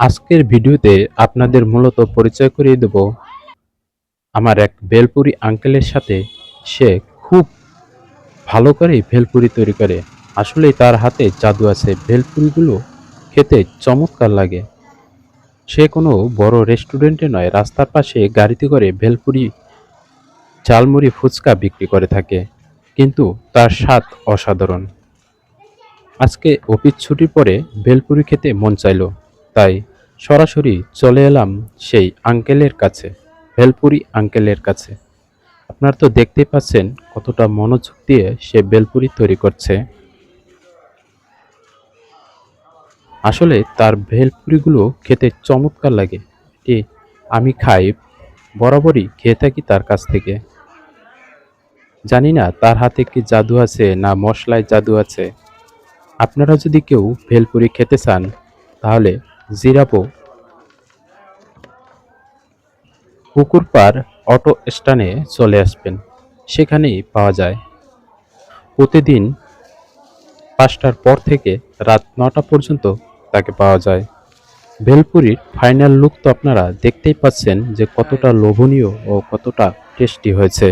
আজকের ভিডিওতে আপনাদের মূলত পরিচয় করিয়ে দেব আমার এক ভেলপুরি আঙ্কেলের সাথে। সে খুব ভালো করে ভেলপুরি তৈরি করে। আসলেই তার হাতে জাদু আছে। ভেলপুরিগুলো খেতে চমৎকার লাগে। সে কোনো বড় রেস্টুরেন্টে নয়, রাস্তার পাশে গাড়িতে করে ভেলপুরি ঝালমুড়ি ফুচকা বিক্রি করে থাকে। কিন্তু তার স্বাদ অসাধারণ। আজকে অফিস ছুটির পরে ভেলপুরি খেতে মন চাইলো। তাই সরাসরি চলে এলাম সেই আঙ্কেলের কাছে ভেলপুরি আঙ্কেলের কাছে। আপনারা তো দেখতেই পাচ্ছেন কতটা মনোযোগ দিয়ে সে ভেলপুরি তৈরি করছে। আসলে তার ভেলপুরিগুলো খেতে চমৎকার লাগে। এটি আমি খাই, বরাবরই খেয়ে থাকি তার কাছ থেকে। জানি না তার হাতে কি জাদু আছে না মশলায় জাদু আছে। আপনারা যদি কেউ ভেলপুরি খেতে চান, তাহলে জিরাপো পুকুরপাড় অটো স্ট্যান্ডে চলে আসবেন। সেখানেই পাওয়া যায়। প্রতিদিন পাঁচটার পর থেকে রাত নটা পর্যন্ত তাকে পাওয়া যায়। ভেলপুরির ফাইনাল লুক তো আপনারা দেখতেই পাচ্ছেন যে কতটা লোভনীয় ও কতটা টেস্টি হয়েছে।